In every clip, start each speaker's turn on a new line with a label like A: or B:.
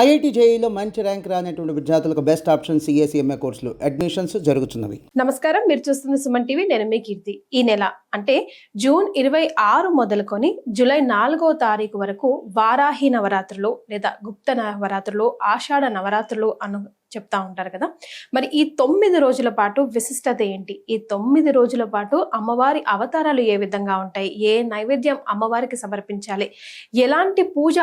A: IIT జేఈలో మంచి rank రానటువంటి విద్యార్థులకు best option C S E M A కోర్సులు అడ్మిషన్స్ జరుగుతున్నవి.
B: నమస్కారం. మీరు చూస్తున్న సుమన్ టీవీ నేను మీ కీర్తి. ఈ నెల అంటే జూన్ ఇరవై ఆరు మొదలుకొని జూలై నాలుగో తారీఖు వరకు వారాహి నవరాత్రులు లేదా గుప్త నవరాత్రులు ఆషాఢ నవరాత్రులు అను చెప్తా ఉంటారు కదా. మరి ఈ తొమ్మిది రోజుల పాటు విశిష్టత ఏంటి? ఈ తొమ్మిది రోజుల పాటు అమ్మవారి అవతారాలు ఏ విధంగా ఉంటాయి? ఏ నైవేద్యం అమ్మవారికి సమర్పించాలి? ఎలాంటి పూజ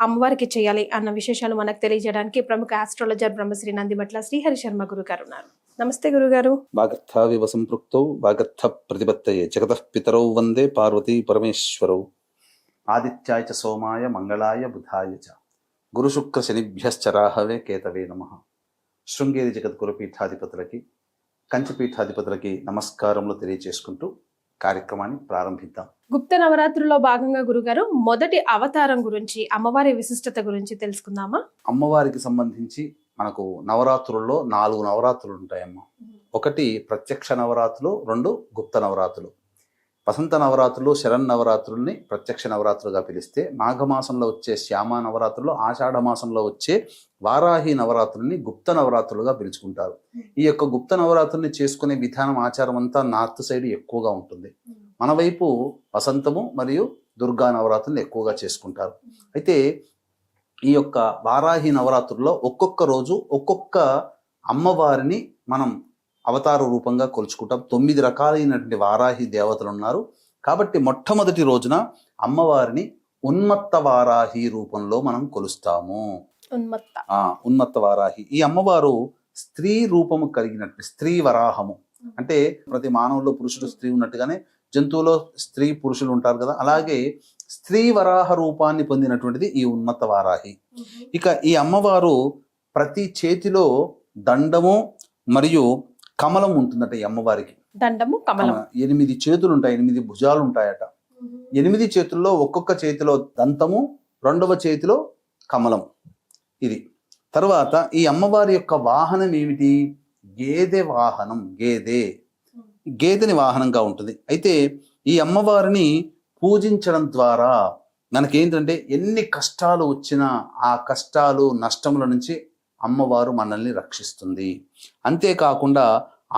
B: అమ్మవారికి చేయాలి అన్న విశేషాలు మనకు తెలియజేయడానికి ప్రముఖ ఆస్ట్రాలజర్ బ్రహ్మశ్రీ నందిమట్ల శ్రీహరి శర్మ గురువు గారు ఉన్నారు. నమస్తే గురుగారు.
C: వాగర్థావివ సంపృక్తౌ వాగర్థ ప్రతిపత్తయే జగత పితరౌ వందే పార్వతీ పరమేశ్వరౌ. ఆదిత్యాయ చ సోమాయ మంగళాయ బుధాయ చ. గురుశుక్ర శనిభ్యశ్చ రాహవే కేతవే నమ. శృంగేరి జగద్గురు పీఠాధిపతులకి కంచి పీఠాధిపతులకి నమస్కారములు తెలియజేసుకుంటూ కార్యక్రమాన్ని ప్రారంభిద్దాం.
B: గుప్త నవరాత్రుల్లో భాగంగా గురుగారు మొదటి అవతారం గురించి అమ్మవారి విశిష్టత గురించి తెలుసుకుందామా?
C: అమ్మవారికి సంబంధించి మనకు నవరాత్రుల్లో నాలుగు నవరాత్రులు ఉంటాయమ్మ. ఒకటి ప్రత్యక్ష నవరాత్రులు రెండు గుప్త నవరాత్రులు. వసంత నవరాత్రులు శరణ్ నవరాత్రుల్ని ప్రత్యక్ష నవరాత్రులుగా పిలిస్తే మాఘమాసంలో వచ్చే శ్యామ నవరాత్రులు ఆషాఢ మాసంలో వచ్చే వారాహి నవరాత్రుల్ని గుప్త నవరాత్రులుగా పిలుచుకుంటారు. ఈ యొక్క గుప్త నవరాత్రుల్ని చేసుకునే విధానం ఆచారం అంతా నార్త్ సైడ్ ఎక్కువగా ఉంటుంది. మన వైపు వసంతము మరియు దుర్గా నవరాత్రులను ఎక్కువగా చేసుకుంటారు. అయితే ఈ యొక్క వారాహి నవరాత్రుల్లో ఒక్కొక్క రోజు ఒక్కొక్క అమ్మవారిని మనం అవతార రూపంగా కొలుచుకుంటాం. తొమ్మిది రకాలైనటువంటి వారాహి దేవతలు ఉన్నారు. కాబట్టి మొట్టమొదటి రోజున అమ్మవారిని ఉన్మత్త వారాహి రూపంలో మనం కొలుస్తాము.
B: ఉన్మత్త.
C: వారాహి. ఈ అమ్మవారు స్త్రీ రూపము కలిగినట్టు స్త్రీ వరాహము. అంటే ప్రతి మానవుల్లో పురుషుడు స్త్రీ ఉన్నట్టుగానే జంతువులో స్త్రీ పురుషులు ఉంటారు కదా. అలాగే స్త్రీ వరాహ రూపాన్ని పొందినటువంటిది ఈ ఉన్మత్త వారాహి. ఇక ఈ అమ్మవారు ప్రతి చేతిలో దండము మరియు కమలం ఉంటుందట ఈ అమ్మవారికి.
B: దండము కమలం.
C: ఎనిమిది చేతులు ఉంటాయి ఎనిమిది భుజాలు ఉంటాయట ఎనిమిది చేతుల్లో ఒక్కొక్క చేతిలో దంతము రెండవ చేతిలో కమలం. ఇది. తర్వాత ఈ అమ్మవారి యొక్క వాహనం ఏమిటి? గేదె వాహనం గేదె. గేదెని వాహనంగా ఉంటుంది. అయితే ఈ అమ్మవారిని పూజించడం ద్వారా మనకేంటంటే ఎన్ని కష్టాలు వచ్చినా ఆ కష్టాలు నష్టముల నుంచి అమ్మవారు మనల్ని రక్షిస్తుంది. అంతేకాకుండా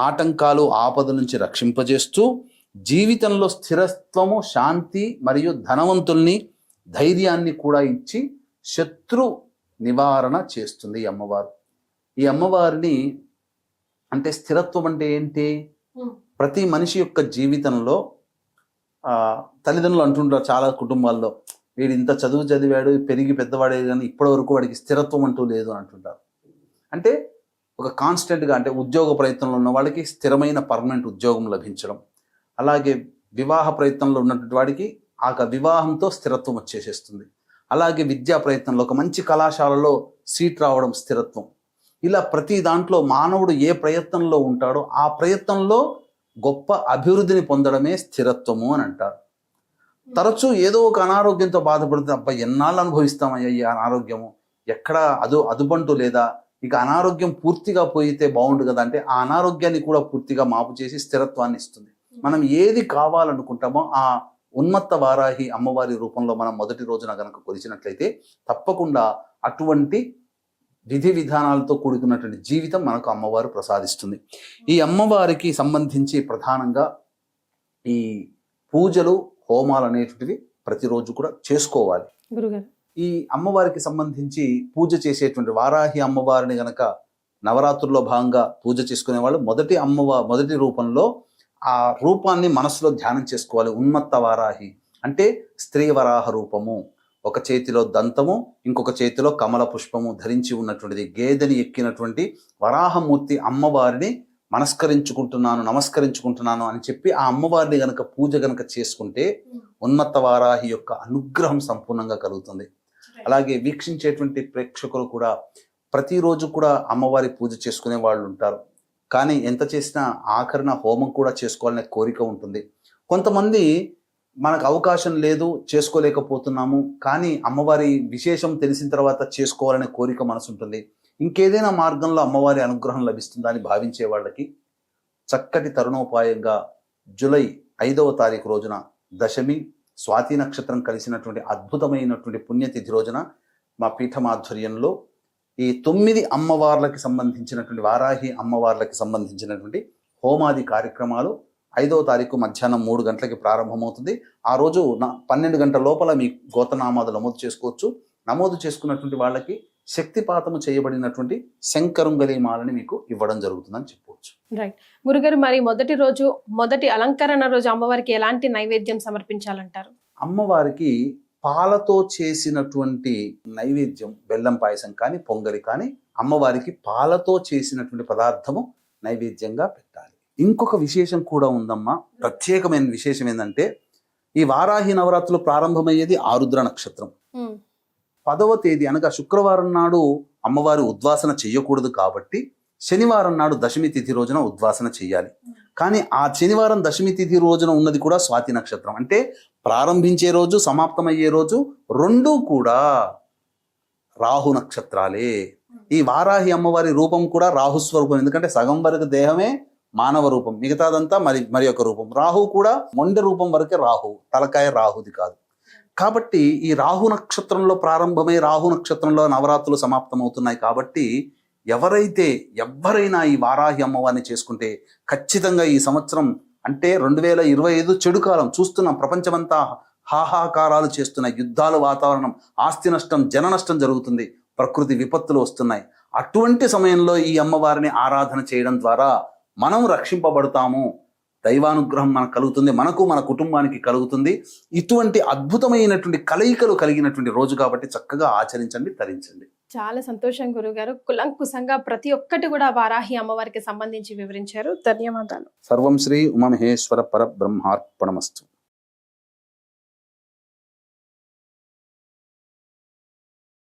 C: ఆటంకాలు ఆపద నుంచి రక్షింపజేస్తూ జీవితంలో స్థిరత్వము శాంతి మరియు ధనవంతుల్ని ధైర్యాన్ని కూడా ఇచ్చి శత్రు నివారణ చేస్తుంది ఈ అమ్మవారు. ఈ అమ్మవారిని అంటే స్థిరత్వం అంటే ఏంటి. ప్రతి మనిషి యొక్క జీవితంలో తల్లిదండ్రులు అంటుంటారు చాలా కుటుంబాల్లో వీడు ఇంత చదువు చదివాడు పెరిగి పెద్దవాడే కానీ ఇప్పటి వరకు వాడికి స్థిరత్వం అంటూ లేదు అంటుంటారు. అంటే ఒక కాన్స్టెంట్గా అంటే ఉద్యోగ ప్రయత్నంలో ఉన్న వాళ్ళకి స్థిరమైన పర్మనెంట్ ఉద్యోగం లభించడం. అలాగే వివాహ ప్రయత్నంలో ఉన్నటువంటి వాడికి ఆ వివాహంతో స్థిరత్వం వచ్చేసేస్తుంది. అలాగే విద్యా ప్రయత్నంలో ఒక మంచి కళాశాలలో సీట్ రావడం స్థిరత్వం. ఇలా ప్రతి దాంట్లో మానవుడు ఏ ప్రయత్నంలో ఉంటాడో ఆ ప్రయత్నంలో గొప్ప అభివృద్ధిని పొందడమే స్థిరత్వము అని అంటారు. తరచూ ఏదో ఒక అనారోగ్యంతో బాధపడుతుంది అబ్బాయి ఎన్నాళ్ళు అనుభవిస్తామయ్యా ఈ అనారోగ్యము? ఎక్కడ అదు అదుబంటు లేదా? ఇక అనారోగ్యం పూర్తిగా పోయితే బాగుండు కదా అంటే ఆ అనారోగ్యాన్ని కూడా పూర్తిగా మాపు చేసి స్థిరత్వాన్ని ఇస్తుంది. మనం ఏది కావాలనుకుంటామో ఆ ఉన్మత్త వారాహి అమ్మవారి రూపంలో మనం మొదటి రోజున గనక కొలిచినట్లయితే తప్పకుండా అటువంటి విధి విధానాలతో కూడుకున్నటువంటి జీవితం మనకు అమ్మవారు ప్రసాదిస్తుంది. ఈ అమ్మవారికి సంబంధించి ప్రధానంగా ఈ పూజలు హోమాలు అనేటువంటివి ప్రతిరోజు కూడా చేసుకోవాలి.
B: గురుగారు.
C: ఈ అమ్మవారికి సంబంధించి పూజ చేసేటువంటి వారాహి అమ్మవారిని గనక నవరాత్రుల్లో భాగంగా పూజ చేసుకునే వాళ్ళు మొదటి అమ్మవారి మొదటి రూపంలో ఆ రూపాన్ని మనసులో ధ్యానం చేసుకోవాలి. ఉన్మత్త వారాహి అంటే స్త్రీ వరాహ రూపము. ఒక చేతిలో దంతము ఇంకొక చేతిలో కమల పుష్పము ధరించి ఉన్నటువంటిది గేదెని ఎక్కినటువంటి వరాహమూర్తి అమ్మవారిని మనస్కరించుకుంటున్నాను నమస్కరించుకుంటున్నాను అని చెప్పి ఆ అమ్మవారిని గనక పూజ గనక చేసుకుంటే ఉన్మత్త వారాహి యొక్క అనుగ్రహం సంపూర్ణంగా కలుగుతుంది. అలాగే వీక్షించేటువంటి ప్రేక్షకులు కూడా ప్రతిరోజు కూడా అమ్మవారి పూజ చేసుకునే వాళ్ళు ఉంటారు. కానీ ఎంత చేసినా ఆఖరిన హోమం కూడా చేసుకోవాలనే కోరిక ఉంటుంది. కొంతమంది మనకు అవకాశం లేదు చేసుకోలేకపోతున్నాము కానీ అమ్మవారి విశేషం తెలిసిన తర్వాత చేసుకోవాలనే కోరిక మనసు ఉంటుంది ఇంకేదైనా మార్గంలో అమ్మవారి అనుగ్రహం లభిస్తుందా అని భావించే వాళ్ళకి చక్కటి తరుణోపాయంగా జూలై ఐదవ తారీఖు రోజున దశమి స్వాతి నక్షత్రం కలిసినటువంటి అద్భుతమైనటువంటి పుణ్యతిథి రోజున మా పీఠమాధ్వర్యంలో ఈ తొమ్మిది అమ్మవార్లకి సంబంధించినటువంటి వారాహి అమ్మవార్లకి సంబంధించినటువంటి హోమాది కార్యక్రమాలు ఐదో తారీఖు మధ్యాహ్నం మూడు గంటలకి ప్రారంభమవుతుంది. ఆ రోజు నా పన్నెండు గంటల లోపల మీ గోతనామాలు నమోదు చేసుకోవచ్చు. నమోదు చేసుకున్నటువంటి వాళ్ళకి శక్తిపాతము చేయబడినటువంటి శంకరుంగలి మాలని మీకు ఇవ్వడం జరుగుతుందని చెప్పవచ్చు.
B: గురుగారు మరి మొదటి రోజు మొదటి అలంకరణ రోజు అమ్మవారికి ఎలాంటి నైవేద్యం సమర్పించాలంటారు?
C: అమ్మవారికి పాలతో చేసినటువంటి నైవేద్యం బెల్లం పాయసం కానీ పొంగలి కానీ అమ్మవారికి పాలతో చేసినటువంటి పదార్థము నైవేద్యంగా పెట్టాలి. ఇంకొక విశేషం కూడా ఉందమ్మా. ప్రత్యేకమైన విశేషం ఏంటంటే ఈ వారాహి నవరాత్రులు ప్రారంభమయ్యేది ఆరుద్ర నక్షత్రం. పదవ తేదీ అనగా శుక్రవారం నాడు అమ్మవారి ఉద్వాసన చేయకూడదు కాబట్టి శనివారం నాడు దశమి తిథి రోజున ఉద్వాసన చేయాలి కానీ ఆ శనివారం దశమి తిథి రోజున ఉన్నది కూడా స్వాతి నక్షత్రం. అంటే ప్రారంభించే రోజు సమాప్తమయ్యే రోజు రెండూ కూడా రాహు నక్షత్రాలే. ఈ వారాహి అమ్మవారి రూపం కూడా రాహు స్వరూపం. ఎందుకంటే సగం వరకు దేహమే మానవ రూపం. మిగతాదంతా మరి మరి రూపం. రాహు కూడా మొండె రూపం వరకే రాహు. తలకాయ రాహుది కాదు. కాబట్టి ఈ రాహు నక్షత్రంలో ప్రారంభమై రాహు నక్షత్రంలో నవరాత్రులు సమాప్తమవుతున్నాయి కాబట్టి ఎవరైతే ఎవరైనా ఈ వారాహి అమ్మవారిని చేసుకుంటే ఖచ్చితంగా ఈ సంవత్సరం అంటే రెండు వేల ఇరవై ఐదు చెడు కాలం చూస్తున్నాం. ప్రపంచమంతా హాహాకారాలు చేస్తున్న యుద్ధాల వాతావరణం ఆస్తి నష్టం జన నష్టం జరుగుతుంది. ప్రకృతి విపత్తులు వస్తున్నాయి. అటువంటి సమయంలో ఈ అమ్మవారిని ఆరాధన చేయడం ద్వారా మనం రక్షింపబడతాము. దైవానుగ్రహం మనకు కలుగుతుంది మనకు మన కుటుంబానికి కలుగుతుంది. ఇటువంటి అద్భుతమైనటువంటి కలయికలు కలిగినటువంటి రోజు కాబట్టి చక్కగా ఆచరించండి తరించండి.
B: చాలా సంతోషం గురుగారు. కులంకుశంగా ప్రతి ఒక్కటి కూడా వారాహి అమ్మవారికి సంబంధించి వివరించారు. ధన్యవాదాలు.
C: సర్వం శ్రీ ఉమామహేశ్వర పర బ్రహ్మార్పణమస్తు.